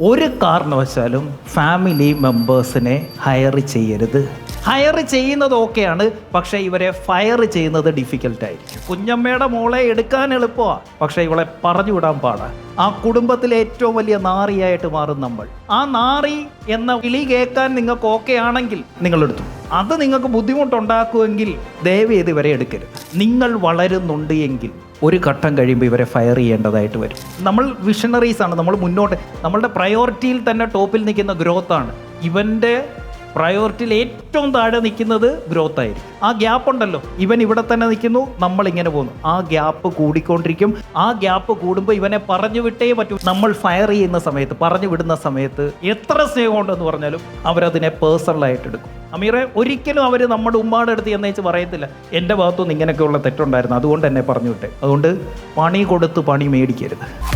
ഒരു കാരണവശാലും ഫാമിലി മെമ്പേഴ്സിനെ ഹയർ ചെയ്യരുത്. ഹയർ ചെയ്യുന്നത് ഓക്കെയാണ് പക്ഷേ ഇവരെ ഫയർ ചെയ്യുന്നത് ഡിഫിക്കൽട്ടായിരിക്കും കുഞ്ഞമ്മയുടെ മോളെ എടുക്കാൻ എളുപ്പമാണ് പക്ഷേ ഇവളെ പറഞ്ഞു വിടാൻ പാടാണ് ആ കുടുംബത്തിലെ ഏറ്റവും വലിയ നാറിയായിട്ട് മാറും നമ്മൾ. ആ നാറി എന്ന വിളി കേൾക്കാൻ നിങ്ങൾക്ക് ഓക്കെ ആണെങ്കിൽ നിങ്ങളെടുത്തു. അത് നിങ്ങൾക്ക് ബുദ്ധിമുട്ടുണ്ടാക്കുമെങ്കിൽ ദയവ് ചെയ്ത് എടുക്കരുത്. നിങ്ങൾ വളരുന്നുണ്ട് എങ്കിൽ ഒരു ഘട്ടം കഴിയുമ്പോൾ ഇവരെ ഫയർ ചെയ്യേണ്ടതായിട്ട് വരും. നമ്മൾ വിഷണറീസ് ആണ്. നമ്മൾ മുന്നോട്ട് നമ്മളുടെ പ്രയോറിറ്റിയിൽ തന്നെ ടോപ്പിൽ നിൽക്കുന്ന ഗ്രോത്താണ് ഇവന്റെ പ്രയോറിറ്റിയിൽ ഏറ്റവും താഴെ നിൽക്കുന്നത് ഗ്രോത്ത് ആയിരിക്കും. ആ ഗ്യാപ്പ് ഉണ്ടല്ലോ. ഇവൻ ഇവിടെ തന്നെ നിൽക്കുന്നു നമ്മൾ ഇങ്ങനെ പോകുന്നു. ആ ഗ്യാപ്പ് കൂടിക്കൊണ്ടിരിക്കും. ആ ഗ്യാപ്പ് കൂടുമ്പോൾ ഇവനെ പറഞ്ഞു വിട്ടേ പറ്റൂ. നമ്മൾ ഫയർ ചെയ്യുന്ന സമയത്ത് പറഞ്ഞു വിടുന്ന സമയത്ത് എത്ര സ്നേഹമുണ്ടെന്ന് പറഞ്ഞാലും അവരതിനെ പേഴ്സണലായിട്ട് എടുക്കും. അമീറെ ഒരിക്കലും അവർ നമ്മുടെ ഉമ്മാടെ അടുത്ത് എന്നേച്ച് പറയത്തില്ല. എന്റെ ഭാഗത്തുനിന്ന് ഇങ്ങനെയൊക്കെയുള്ള തെറ്റുണ്ടായിരുന്നു. അതുകൊണ്ട് എന്നെ പറഞ്ഞു വിട്ടെ. അതുകൊണ്ട് പണി കൊടുത്ത് പണി മേടിക്കരുത്.